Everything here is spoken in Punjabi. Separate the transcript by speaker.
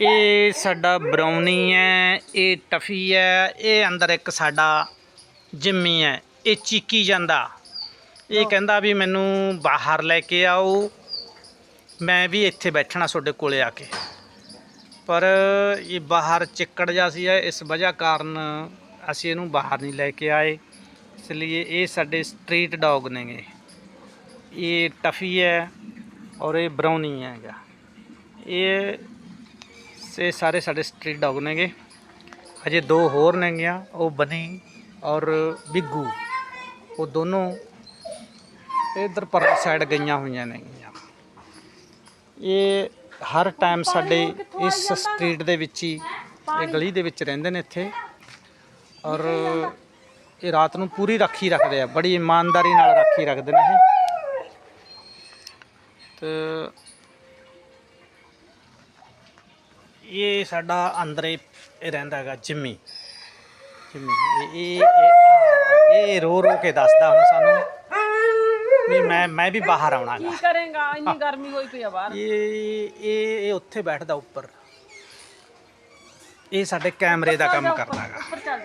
Speaker 1: ਇਹ ਸਾਡਾ ਬਰਾਉਨੀ ਹੈ ਇਹ ਟਫੀ ਹੈ ਇਹ ਅੰਦਰ ਇੱਕ ਸਾਡਾ ਜਿੰਮੀ ਹੈ ਇਹ ਚੀਕੀ ਜਾਂਦਾ। ਇਹ ਕਹਿੰਦਾ ਵੀ ਮੈਨੂੰ ਬਾਹਰ ਲੈ ਕੇ ਆਓ ਮੈਂ ਵੀ ਇੱਥੇ ਬੈਠਣਾ ਤੁਹਾਡੇ ਕੋਲੇ ਆ ਕੇ। ਪਰ ਇਹ ਬਾਹਰ ਚਿੱਕੜ ਜਿਹਾ ਸੀ ਇਸ ਵਜ੍ਹਾ ਕਾਰਨ ਅਸੀਂ ਇਹਨੂੰ ਬਾਹਰ ਨਹੀਂ ਲੈ ਕੇ ਆਏ। ਇਸ ਲਈ ਇਹ ਸਾਡੇ ਸਟਰੀਟ ਡੌਗ ਨੇਗੇ। ਇਹ ਟਫੀ ਹੈ ਔਰ ਇਹ ਬਰਾਉਨੀ ਹੈਗਾ। ਇਹ ਇਹ ਸਾਰੇ ਸਾਡੇ ਸਟਰੀਟ ਡੌਗ ਨੇਗੇ। ਅਜੇ ਦੋ ਹੋਰ ਨੇਗੀਆਂ, ਉਹ ਬਨੀ ਔਰ ਬਿੱਗੂ। ਉਹ ਦੋਨੋਂ ਇਧਰ ਪਰਲੀ ਸਾਈਡ ਗਈਆਂ ਹੋਈਆਂ ਨੇਗੀਆਂ। ਇਹ ਹਰ ਟਾਈਮ ਸਾਡੇ ਇਸ ਸਟਰੀਟ ਦੇ ਵਿੱਚ ਹੀ, ਇਹ ਗਲੀ ਦੇ ਵਿੱਚ ਰਹਿੰਦੇ ਨੇ ਇੱਥੇ। ਔਰ ਇਹ ਰਾਤ ਨੂੰ ਪੂਰੀ ਰਾਖੀ ਰੱਖਦੇ ਆ, ਬੜੀ ਇਮਾਨਦਾਰੀ ਨਾਲ ਰਾਖੀ ਰੱਖਦੇ ਨੇ ਇਹ। ਤੇ ਇਹ ਸਾਡਾ ਅੰਦਰੇ ਇਹ ਰਹਿੰਦਾ ਹੈਗਾ ਜਿੰਮੀ। ਜਿੰਮੀ ਇਹ ਇਹ ਇਹ- ਇਹ ਰੋ ਰੋ ਕੇ ਦੱਸਦਾ ਹੁਣ ਸਾਨੂੰ ਵੀ ਮੈਂ ਮੈਂ ਵੀ ਬਾਹਰ ਆਉਣਾ
Speaker 2: ਕੀ ਕਰੇਗਾ? ਇੰਨੀ ਗਰਮੀ ਹੋਈ ਪਈ ਆ ਬਾਹਰ।
Speaker 1: ਇਹ ਇਹ ਇਹ ਉੱਥੇ ਬੈਠਦਾ ਉੱਪਰ। ਇਹ ਸਾਡੇ ਕੈਮਰੇ ਦਾ ਕੰਮ ਕਰਦਾ ਹੈਗਾ।
Speaker 2: ਉੱਪਰ ਚੱਲ